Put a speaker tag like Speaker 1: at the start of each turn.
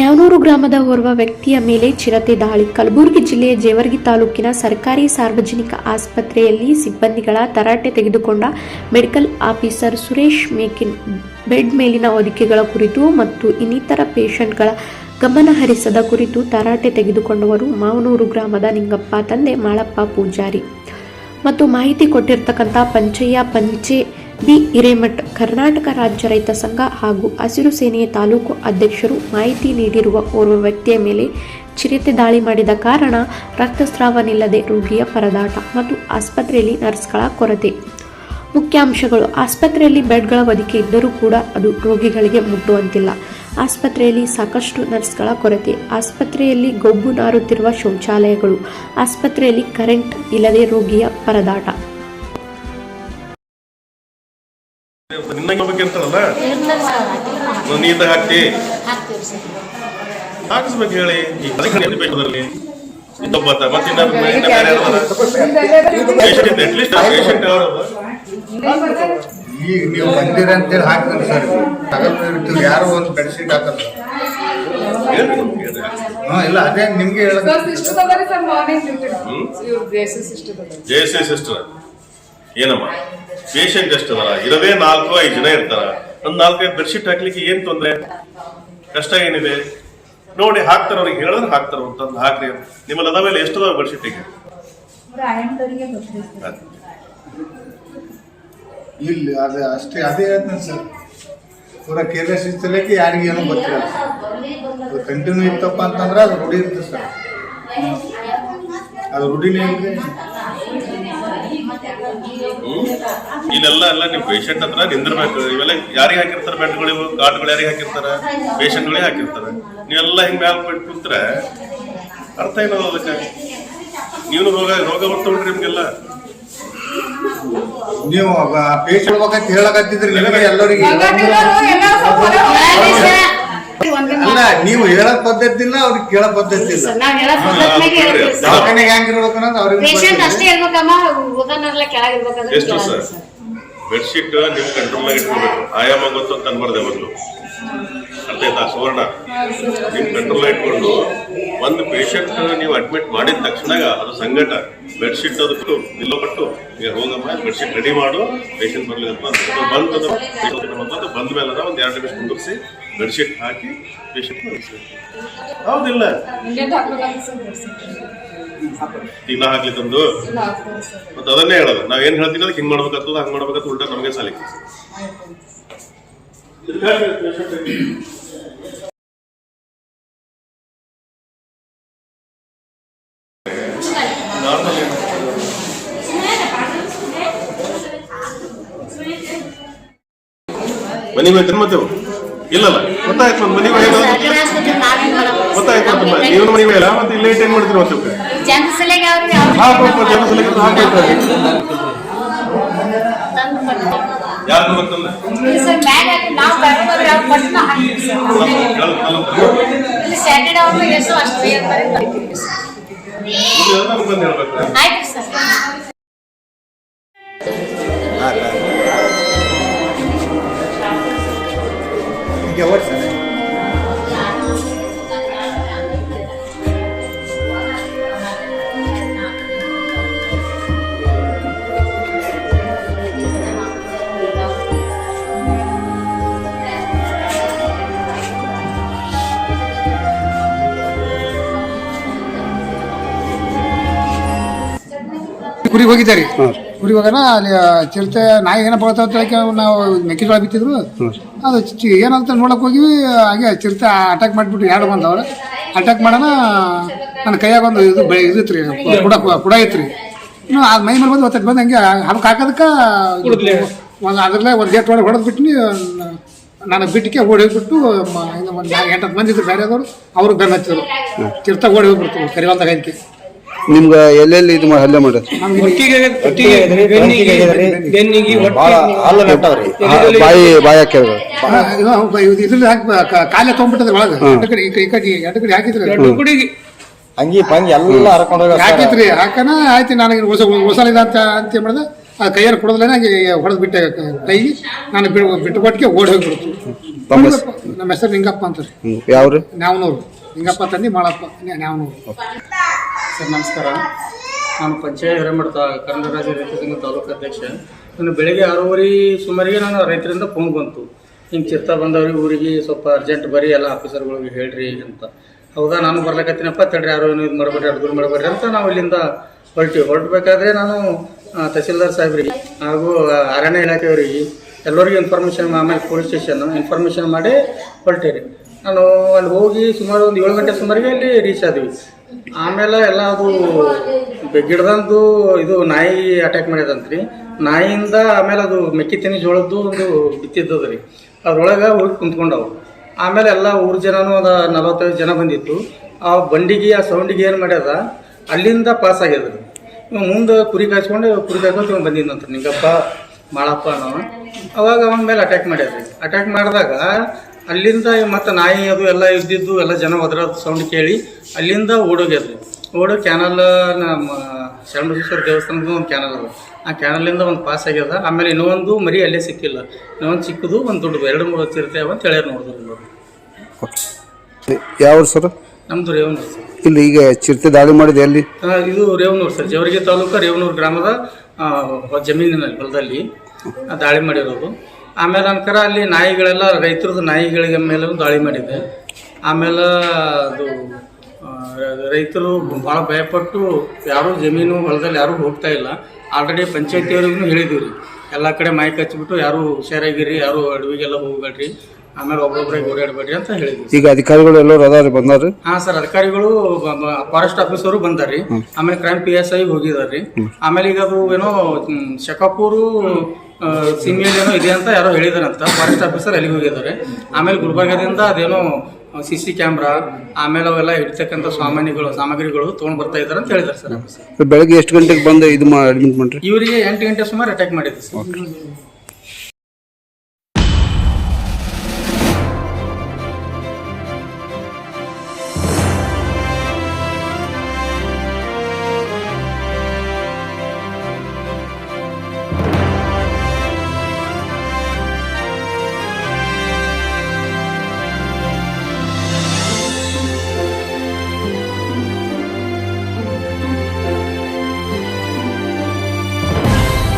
Speaker 1: ಮಾವನೂರು ಗ್ರಾಮದ ಓರ್ವ ವ್ಯಕ್ತಿಯ ಮೇಲೆ ಚಿರತೆ ದಾಳಿ. ಕಲಬುರಗಿ ಜಿಲ್ಲೆಯ ಜೇವರ್ಗಿ ತಾಲೂಕಿನ ಸರ್ಕಾರಿ ಸಾರ್ವಜನಿಕ ಆಸ್ಪತ್ರೆಯಲ್ಲಿ ಸಿಬ್ಬಂದಿಗಳ ತರಾಟೆ ತೆಗೆದುಕೊಂಡ medical officer Suresh making bed ಮೇಲಿನ ಹೊದಿಕೆಗಳ ಕುರಿತು ಮತ್ತು ಇನ್ನಿತರ ಪೇಷಂಟ್ಗಳ ಗಮನ ಹರಿಸದ ಕುರಿತು ತರಾಟೆ ತೆಗೆದುಕೊಂಡವರು ಮಾವನೂರು ಗ್ರಾಮದ ನಿಂಗಪ್ಪ, ತಂದೆ ಮಾಳಪ್ಪ ಪೂಜಾರಿ. ಮತ್ತು ಮಾಹಿತಿ ಕೊಟ್ಟಿರ್ತಕ್ಕಂಥ ಪಂಚಯ್ಯ ಪಂಚೆ ಬಿ ಹಿರೇಮಠ್, ಕರ್ನಾಟಕ ರಾಜ್ಯ ರೈತ ಸಂಘ ಹಾಗೂ ಹಸಿರು ಸೇನೆಯ ತಾಲೂಕು ಅಧ್ಯಕ್ಷರು ಮಾಹಿತಿ ನೀಡಿರುವ ಓರ್ವ ವ್ಯಕ್ತಿಯ ಮೇಲೆ ಚಿರತೆ ದಾಳಿ ಮಾಡಿದ ಕಾರಣ ರಕ್ತಸ್ರಾವನಿಲ್ಲದೆ ರೋಗಿಯ ಪರದಾಟ ಮತ್ತು ಆಸ್ಪತ್ರೆಯಲ್ಲಿ ನರ್ಸ್ಗಳ ಕೊರತೆ. ಮುಖ್ಯಾಂಶಗಳು ಆಸ್ಪತ್ರೆಯಲ್ಲಿ ಬೆಡ್ಗಳ ಒದಿಕೆ ಇದ್ದರೂ ಕೂಡ ಅದು ರೋಗಿಗಳಿಗೆ ಮುಟ್ಟುವಂತಿಲ್ಲ. ಆಸ್ಪತ್ರೆಯಲ್ಲಿ ಸಾಕಷ್ಟು ನರ್ಸ್ಗಳ ಕೊರತೆ. ಆಸ್ಪತ್ರೆಯಲ್ಲಿ ಗೊಬ್ಬು ನಾರುತ್ತಿರುವ ಶೌಚಾಲಯಗಳು. ಆಸ್ಪತ್ರೆಯಲ್ಲಿ ಕರೆಂಟ್ ಇಲ್ಲದೆ ರೋಗಿಯ ಪರದಾಟ.
Speaker 2: ಹೋಗ್ಬೇಕಿರ್ತಾರಲ್ಲ ಹಾಕ್ತಿ.
Speaker 3: ಹಾಕ್ತೀವಿ
Speaker 2: ಹಾಕಿಸ್ಬೇಕು ಹೇಳಿ. ಈ ಕಲಿಕೆ ಬೇಕದ್ರಲ್ಲಿ ಇನ್ನೊಬ್ಬತ್ತ ಮತ್ತೆ ಇನ್ನ ಇನ್ನ ಬೇರೆ ಪೇಷಂಟ್ ಅಟ್ಲೀಸ್ಟ್ ಪೇಷಂಟ್ ಯಾರು
Speaker 4: ಈಗ ನೀವು ಬಂದಿರ ಅಂತೇಳಿ ಹಾಕ್ತೀನಿ ಸರ್. ತಗೊಂಡು ಇರ್ತೀವಿ. ಯಾರೋ ಒಂದು ಬೆಡ್ಶೀಟ್ ಹಾಕಲ್ಲ. ಹಾ ಇಲ್ಲ ಅದೇ ನಿಮ್ಗೆ ಹೇಳಕ್
Speaker 5: ಸರ್ ಸಿಸ್ಟರ್ ಅದಾರೆ ಸರ್ ಮಾರ್ನಿಂಗ್ ಡ್ಯೂಟಿ
Speaker 2: ಹ್ಮ್?
Speaker 5: ಇವ್ರು ಬೇಸಿಸ್ ಸಿಸ್ಟರ್
Speaker 2: ಏನಮ್ಮ? ಪೇಷಂಟ್ ಎಷ್ಟು ಅದಾರ ಇರೋದೇ ನಾಲ್ಕು ಐದು ಜನ ಇರ್ತಾರ. ಒಂದ್ ನಾಲ್ಕೈದು ಬೆಡ್ಶೀಟ್ ಹಾಕ್ಲಿಕ್ಕೆ ಏನ್ ತೊಂದ್ರೆ? ಕಷ್ಟ ಏನಿದೆ? ನೋಡಿ ಹಾಕ್ತಾರ ಅವ್ರಿಗೆ. ಹೇಳಿದ್ರೆ ಹಾಕ್ತಾರ. ಅಂತಂದು ಹಾಕ್ರಿ ನಿಮ್ಮಲ್ಲಿ ಮೇಲೆ ಎಷ್ಟು ಬೆಡ್ಶೀಟ್ ಬೆಡ್ಶೀಟಿಗೆ
Speaker 4: ಇಲ್ಲಿ ಅದೇ ಅಷ್ಟೇ ಅದೇ ಹೇಳ್ತೇನೆ ಸರ್. ಪೂರ ಕೇರ್ಲೆಸ್ ಇರ್ತಲಕ್ಕೆ ಯಾರಿಗೆ ಏನೂ ಗೊತ್ತಿರಲ್ಲ ಅದು ಕಂಟಿನ್ಯೂ ಇತ್ತಪ್ಪ ಅಂತಂದ್ರೆ ಅದು ರೂಢಿ ಇರುತ್ತೆ ಸರ್. ಅದು ರೂಢಿನೇ
Speaker 2: ಹ್ಮ್? ಇಲ್ಲೆಲ್ಲ ಎಲ್ಲ ನೀವು ಪೇಷಂಟ್ ಹತ್ರ ನಿಂದಿರ್ಬೇಕು. ಇವೆಲ್ಲ ಯಾರಿಗೆ ಹಾಕಿರ್ತಾರೆ ಬೆಡ್ಗಳು ಇವು? ಗಾರ್ಡ್ಗಳು ಯಾರಿಗೆ ಹಾಕಿರ್ತಾರೆ? ಪೇಷಂಟ್ಗಳಿಗೆ ಹಾಕಿರ್ತಾರೆ. ನೀವೆಲ್ಲ ಹಿಂಗೆ ಮ್ಯಾಲ ಬಿಟ್ಟು ಕೂತ್ರೆ ಅರ್ಥ ಏನೋ ಅದಕ್ಕೆ? ನೀವು ರೋಗ ರೋಗ ಬರ್ತಾವ್ರಿ ನಿಮ್ಗೆಲ್ಲ.
Speaker 4: ನೀವು ಪೇಷಂಟ್ ಹೋಗಕ್ಕೆ ಹೇಳಕತ್ತಿದ್ರಿ ನಿಮಗೆ ಎಲ್ಲರಿಗೆ ಅಲ್ಲ ನೀವು ಹೇಳಕ್ ಪದ್ಧತಿ ಇಲ್ಲ ಅವ್ರಿಗೆ ಕೇಳಕ್ ಪದ್ಧತಿ ಇಲ್ಲ
Speaker 3: ನಾವ್ ಹೇಳೋ ಪದ್ಧತಿನಾಗ ಹೇಳ್ತೀವಿ ಸರ್.
Speaker 4: ದವಾಖಾನೆಗೆ ಹೆಂಗಿರ್ಬೇಕು ಅನ್ನೋದು ಅವ್ರಿಗೆ
Speaker 3: ಪೇಷಂಟ್ ಅಷ್ಟೇ
Speaker 4: ಗೊತ್ತಿಲ್ಲ.
Speaker 3: ಇರ್ಬೇಕಮ್ಮ ಉದನೆಲ್ಲ ಕೆಳಗಿರ್ಬೇಕಂದ್ರೆ
Speaker 2: ಎಷ್ಟು ಸರ್? ಬೆಡ್ಶೀಟ್ ನಿಮ್ ಕಂಟ್ರೋಲ್ನಾಗ ಇಟ್ಕೋಬೇಕು. ಆಯಾಮ ಗೊತ್ತು ಅಂತ ಅನ್ಬಾರ್ದೆ ಮೊದಲು. ಅರ್ಥ ಆಯ್ತಾ ಸುವರ್ಣ? ನಿಮ್ ಕಂಟ್ರೋಲ್ ಇಟ್ಕೊಂಡು ಒಂದು ಪೇಷಂಟ್ ನೀವು ಅಡ್ಮಿಟ್ ಮಾಡಿದ ತಕ್ಷಣ ಅದು ಸಂಗಟ ಬೆಡ್ಶೀಟ್ ಅದು ಕೊಟ್ಟು ನಿಲ್ಲೋ ಕೊಟ್ಟು ಈಗ ಹೋಗಮ್ಮ ಬೆಡ್ಶೀಟ್ ರೆಡಿ ಮಾಡು ಪೇಷಂಟ್ ಬರ್ಲಿ ಅಂತ ಬಂದು ಅದು ಬಂದ ಮೇಲೆ ಒಂದು ಎರಡು ನಿಮಿಷ ಕುಂದಿರಿಸಿ ಬೆಡ್ಶೀಟ್ ಹಾಕಿ ಪೇಷಂಟ್ ಹೌದಿಲ್ಲ.
Speaker 5: ಇಲ್ಲ.
Speaker 2: ದಿನ ಹಾಕ್ಲಿ ತಂದು? ಮತ್ತೆ ಅದನ್ನೇ ಹೇಳೋದು. ನಾವ್ ಏನ್ ಹೇಳ್ತೀವಿ ಅದಕ್ಕೆ ಹಿಂಗ್ ಮಾಡ್ಬೇಕಾಗ್ತದ ಹಂಗ್ ಮಾಡ್ಬೇಕಾಗ್ತದ ಉಲ್ಟಾ ನಮಗೆ ಸಾಲಿ. ಬನ್ನಿ ಮತ್ತೆ ಮತ್ತೆ ಅವು? ಇಲ್ಲಲ್ಲ. ಗೊತ್ತಾಯ್ತು ಒಂದು ಮನೆಗೆ
Speaker 3: ಮಾಡಬೇಕು
Speaker 2: ಗೊತ್ತಾಯ್ತು ನೀವು ಮನೆಗೆ ಹೋಗಿಲ್ಲ ಮತ್ತೆ ಇಲ್ಲೇ ಏನ್ ಮಾಡ್ತೀರಿ
Speaker 3: ಅವ್ರಿಗೆ ಅವ್ರಿಗೆ
Speaker 2: ಹಾಕಪ್ಪ ಜನ ಸಲಕ್ಕೆ ಹಾಕೈತೆ. ಯಾರು ಬರ್ಬೇಕಂದ
Speaker 3: ಸರ್. ಅವ್ರು ಸ್ಯಾಟರ್ಡೆ ಎಷ್ಟು ಅಷ್ಟು ಬರ್ತೀವಿ ಸರ್.
Speaker 2: ಬಂದು ಹೇಳ್ಬೇಕು
Speaker 3: ಆಯ್ತು ಸರ್
Speaker 4: ಈಗ ಓಡ್ಸಲ್ಲ.
Speaker 6: ಕುರಿಗೆ ಹೋಗಿದ್ದಾರೆ ಹೋಗೋಣ ಅಲ್ಲಿ ಚಿರತೆ ನಾಯಿ ಏನಪ್ಪ ಬರ್ತಾವ ನಾವು ಮೆಕ್ಕೆಜೋಳ ಬಿತ್ತಿದ್ರು. ಅದು ಚಿ- ಏನಂತ ನೋಡಕ್ ಹೋಗಿವಿ ಹಾಗೆ ಚಿರತೆ ಅಟ್ಯಾಕ್ ಮಾಡಿಬಿಟ್ಟು ಎರಡು ಬಂದವ್ರೆ. ಅಟ್ಯಾಕ್ ಮಾಡೋಣ ನನ್ನ ಕೈಯಾಗ ಒಂದು ಇದು ಬೆಳೆ ಇದು ಇತ್ರಿ ಕುಡ ಕುಡ ಐತ್ರಿ ಇನ್ನು ಅದು ಮೈ ಮೇಲೆ ಬಂದು ಒತ್ತಡ ಬಂದು ಹಂಗೆ ಹಬ್ಬಕ್ಕೆ ಹಾಕೋದಕ್ಕೆ ಒಂದು ಅದ್ರಲ್ಲೇ ಒಂದು ಗೇಟ್ ಒಳಗೆ ಹೊಡೆದು ಬಿಟ್ಟು ನಾನು ಬಿಟ್ಟಿಗೆ ಓಡಿ ಹೋಗ್ಬಿಟ್ಟು ಒಂದು ನಾಲ್ಕು ಎಂಟತ್ತು ಮಂದಿ ಇದ್ರು ಬೇರೆದವರು ಅವರು ಬೆನ್ನ ಹಚ್ಚಿದ್ರು. ಚಿರತೆ ಓಡಿ ಹೋಗ್ಬಿಡ್ತು ಕರಿವಾಲ್ದಾಗ ಅದಕ್ಕೆ
Speaker 7: ನಿಮ್ಗೆ ಎಲ್ಲೆಲ್ಲಿ ಇದು ಮಾಡಿ ಹಲ್ಲೆ ಮಾಡೋದು ಬಾಯಿ ಬಾಯಿ ಹಾಕ್ಯಾರ
Speaker 6: ಇದ್ರಲ್ಲಿ ಹಾಕಿ ಕಾಲೇ ತೊಗೊಂಡ್ಬಿಟ್ಟದ ಒಳಗೆ. ಎರಡು ಕಡೆ ಈ ಕಡೆ ಈ ಕಡೆ ಎರಡು ಕಡೆ ಹಾಕಿದ್ರಿ.
Speaker 7: ಅಂಗಿ ಪಂಗಿ ಎಲ್ಲ
Speaker 6: ಹಾಕಿದ್ರಿ ಹಾಕನ ಆಯ್ತು ನನಗೆ ಹೊಸ ಹೊಸಲಿದ ಅಂತ ಅಂತ ಏನ್ ಮಾಡಿದೆ ಆ ಕೈಯಲ್ಲಿ ಕೊಡೋದಿಲ್ಲ ನಂಗೆ ಹೊಡೆದು ಬಿಟ್ಟೆ ಕೈಗೆ. ನಾನು ಬಿಟ್ಟು ಬಿಟ್ಟು ಕೊಟ್ಟಿಗೆ ಓಡಿ ಹೋಗ್ಬಿಡ್ತು.
Speaker 7: ತಮ್ಮ ಹೆಸ್-
Speaker 6: ನಮ್ಮ ಹೆಸರು ನಿಂಗಪ್ಪ ಅಂತಾರೆ.
Speaker 7: ಯಾವ್ರು?
Speaker 6: ನ್ಯಾವನೂರು ಹಿಂಗಪ್ಪ ತಂದಿ ಮಾಡಪ್ಪ ನಾವು
Speaker 8: ಸರ್, ನಮಸ್ಕಾರ. ನಾನು ಪಂಚಾಯತ್ ಹಿರೇಮಠ ಕನ್ನಡ ರಾಜ್ಯ ರೈತ ಸಂಘ ತಾಲೂಕು ಅಧ್ಯಕ್ಷ. ನಾನು ಬೆಳಗ್ಗೆ ಆರೂವರೆ ಸುಮಾರಿಗೆ ನಾನು ರೈತರಿಂದ ಫೋನ್ ಬಂತು. ಹಿಂಗೆ ಚಿತ್ತ ಬಂದವ್ರಿಗೆ ಊರಿಗೆ ಸ್ವಲ್ಪ ಅರ್ಜೆಂಟ್ ಬರೀ ಎಲ್ಲ ಆಫೀಸರ್ಗಳಿಗೆ ಹೇಳ್ರಿ ಅಂತ. ಹೌದಾ ನಾನು ಬರ್ಲಕತ್ತೀನಪ್ಪ, ತಡ್ರಿ ಆರು ಇದು ಮಾಡಬೇಡ್ರಿ ಅಡ್ಗು ಮಾಡಬೇಡ್ರಿ ಅಂತ ನಾವು ಇಲ್ಲಿಂದ ಹೊರಟಿವಿ ಹೊರಟಬೇಕಾದ್ರೆ ನಾನು ತಹಸೀಲ್ದಾರ್ ಸಾಹೇಬ್ರಿಗೆ ಹಾಗೂ ಅರಣ್ಯ ಇಲಾಖೆಯವರಿಗೆ ಎಲ್ಲರಿಗೂ ಇನ್ಫಾರ್ಮೇಷನ್ ಆಮೇಲೆ ಪೊಲೀಸ್ ಸ್ಟೇಷನ್ ಇನ್ಫಾರ್ಮೇಷನ್ ಮಾಡಿ ಹೊರಟೇರಿ. ನಾನು ಅಲ್ಲಿ ಹೋಗಿ ಸುಮಾರು ಒಂದು ಏಳು ಗಂಟೆ ಸುಮಾರಿಗೆ ಅಲ್ಲಿ ರೀಚ್ ಆದ್ವಿ. ಆಮೇಲೆ ಎಲ್ಲ ಅದು ಗಿಡದಂದು ಇದು ನಾಯಿ ಅಟ್ಯಾಕ್ ಮಾಡ್ಯದಂತ್ರಿ ನಾಯಿಯಿಂದ ಆಮೇಲೆ ಅದು ಮೆಕ್ಕಿ ತಿನ್ನಿ ಜೋಳದ್ದು ಒಂದು ಬಿತ್ತಿದ್ದದ ರೀ ಅದ್ರೊಳಗೆ ಹೋಗಿ ಕುಂತ್ಕೊಂಡವು. ಆಮೇಲೆ ಎಲ್ಲ ಊರು ಜನನೂ ಅದ, ನಲವತ್ತೈದು ಜನ ಬಂದಿತ್ತು. ಆ ಬಂಡಿಗೆ, ಆ ಸೌಂಡಿಗೆ ಏನು ಮಾಡ್ಯದ ಅಲ್ಲಿಂದ ಪಾಸ್ ಆಗ್ಯದ ಇವ್ ಮುಂದೆ ಕುರಿ ಕಾಯ್ಸ್ಕೊಂಡು, ಕುರಿ ಕಾಯ್ಕೊಂಡು ಇವ್ ಬಂದಿದ್ದಂತ ನಿಂಗಪ್ಪ, ಮಾಳಪ್ಪ ಅನ್ನೋ ಅವಾಗ ಅವನ ಮೇಲೆ ಅಟ್ಯಾಕ್ ಮಾಡ್ಯಾರ್ರಿ ಅಟ್ಯಾಕ್ ಮಾಡಿದಾಗ ಅಲ್ಲಿಂದ ಮತ್ತು ನಾಯಿ ಅದು ಎಲ್ಲ ಇದ್ದಿದ್ದು ಎಲ್ಲ ಜನ ಒದ್ರ ಸೌಂಡ್ ಕೇಳಿ ಅಲ್ಲಿಂದ ಓಡೋಗ್ಯದ್ರಿ ಓಡೋ ಕ್ಯಾನಲ್ ನಮ್ಮ ಶರಣಬಸವೇಶ್ವರ ದೇವಸ್ಥಾನದ ಒಂದು ಕ್ಯಾನಲ್ ಅದ. ಆ ಕ್ಯಾನಲಿಂದ ಒಂದು ಪಾಸ್ ಆಗ್ಯದ. ಆಮೇಲೆ ಇನ್ನೊಂದು ಮರಿ ಅಲ್ಲೇ ಸಿಕ್ಕಿಲ್ಲ. ಇನ್ನೊಂದು ಸಿಕ್ಕದು ಒಂದು ದೊಡ್ಡದು. ಎರಡು ಮೂರು ಚಿರತೆ ಅವ ಅಂತ ಹೇಳ್ಯಾರ ನೋಡಿದ್ರು
Speaker 7: ಯಾವ ಸರ್?
Speaker 8: ನಮ್ದು ರೇವನೂರು ಸರ್.
Speaker 7: ಇಲ್ಲಿ ಈಗ ಚಿರತೆ ದಾಳಿ ಮಾಡಿದೆ ಎಲ್ಲಿ
Speaker 8: ಆ, ಇದು ರೇವನೂರು ಸರ್. ಜವರಿಗೆ ತಾಲೂಕು ರೇವನೂರು ಗ್ರಾಮದ ಆ, ಜಮೀನಿನಲ್ಲಿ ಹೊಲದಲ್ಲಿ ಆ, ದಾಳಿ ಮಾಡಿರೋದು. ಆಮೇಲೆ ಅನ್ಕರ ಅಲ್ಲಿ ನಾಯಿಗಳೆಲ್ಲ ರೈತರದ್ದು ನಾಯಿಗಳಿಗೆ ಮೇಲೆ ದಾಳಿ ಮಾಡಿದೆ. ಆಮೇಲೆ ಅದು ರೈತರು ಭಾಳ ಭಯಪಟ್ಟು ಯಾರೂ ಜಮೀನು ಹೊಲದಲ್ಲಿ ಯಾರೂ ಹೋಗ್ತಾ ಇಲ್ಲ. ಆಲ್ರೆಡಿ ಪಂಚಾಯತಿಯವ್ರಿಗೂ ಹೇಳಿದ್ದೀವಿ ರೀ ಎಲ್ಲ ಕಡೆ ಮೈಕ್ ಹಚ್ಚಿಬಿಟ್ಟು ಯಾರು ಹುಷಾರಾಗಿರಿ ಯಾರು ಅಡವಿಗೆಲ್ಲ ಹೋಗ್ಬೇಡ್ರಿ. ಆಮೇಲೆ ಒಬ್ಬೊಬ್ಬರಿಗೆ ಓಡಾಡಬೇಡ್ರಿ ಅಂತ ಹೇಳಿದ್ವಿ.
Speaker 7: ಈಗ ಅಧಿಕಾರಿಗಳು ಎಲ್ಲರೂ ಅದಾರಿ ಬಂದಾರ
Speaker 8: ಹಾ ಸರ್ ಅಧಿಕಾರಿಗಳು ಫಾರೆಸ್ಟ್ ಆಫೀಸರು ಬಂದಾರ್ರಿ. ಆಮೇಲೆ ಕ್ರೈಮ್ ಪಿ ಎಸ್ ಐ ಹೋಗಿದಾರ್ರಿ. ಆಮೇಲೆ ಈಗ ಅದು ಏನೋ ಶಕಾಪೂರು ಏನೋ ಇದೆ ಅಂತ ಯಾರೋ ಹೇಳಿದಾರಂತ. ಫಾರೆಸ್ಟ್ ಆಫೀಸರ್ ಅಲ್ಲಿಗೆ ಹೋಗಿದ್ದಾರೆ? ಆಮೇಲೆ ಗುಲ್ಬರ್ಗದಿಂದ ಅದೇನೋ ಸಿ ಸಿ ಕ್ಯಾಮ್ರಾ ಆಮೇಲೆ ಅವೆಲ್ಲ ಇಡ್ತಕ್ಕಂಥ ಸಾಮಾನ್ಯಗಳು ಸಾಮಗ್ರಿಗಳು ತೊಗೊಂಡ್ ಬರ್ತಾ ಇದ್ದಾರೆ ಅಂತ ಹೇಳಿದಾರೆ ಸರ್. ಆಫೀಸರ್
Speaker 7: ಬೆಳಗ್ಗೆ ಎಷ್ಟು ಗಂಟೆಗೆ ಬಂದು ಇದು ಅಡ್ಮಿಟ್ ಮಾಡ್ರಿ?
Speaker 8: ಇವರಿಗೆ ಎಂಟು ಗಂಟೆ ಸುಮಾರು ಅಟ್ಯಾಕ್ ಮಾಡಿದೆ ಸರ್.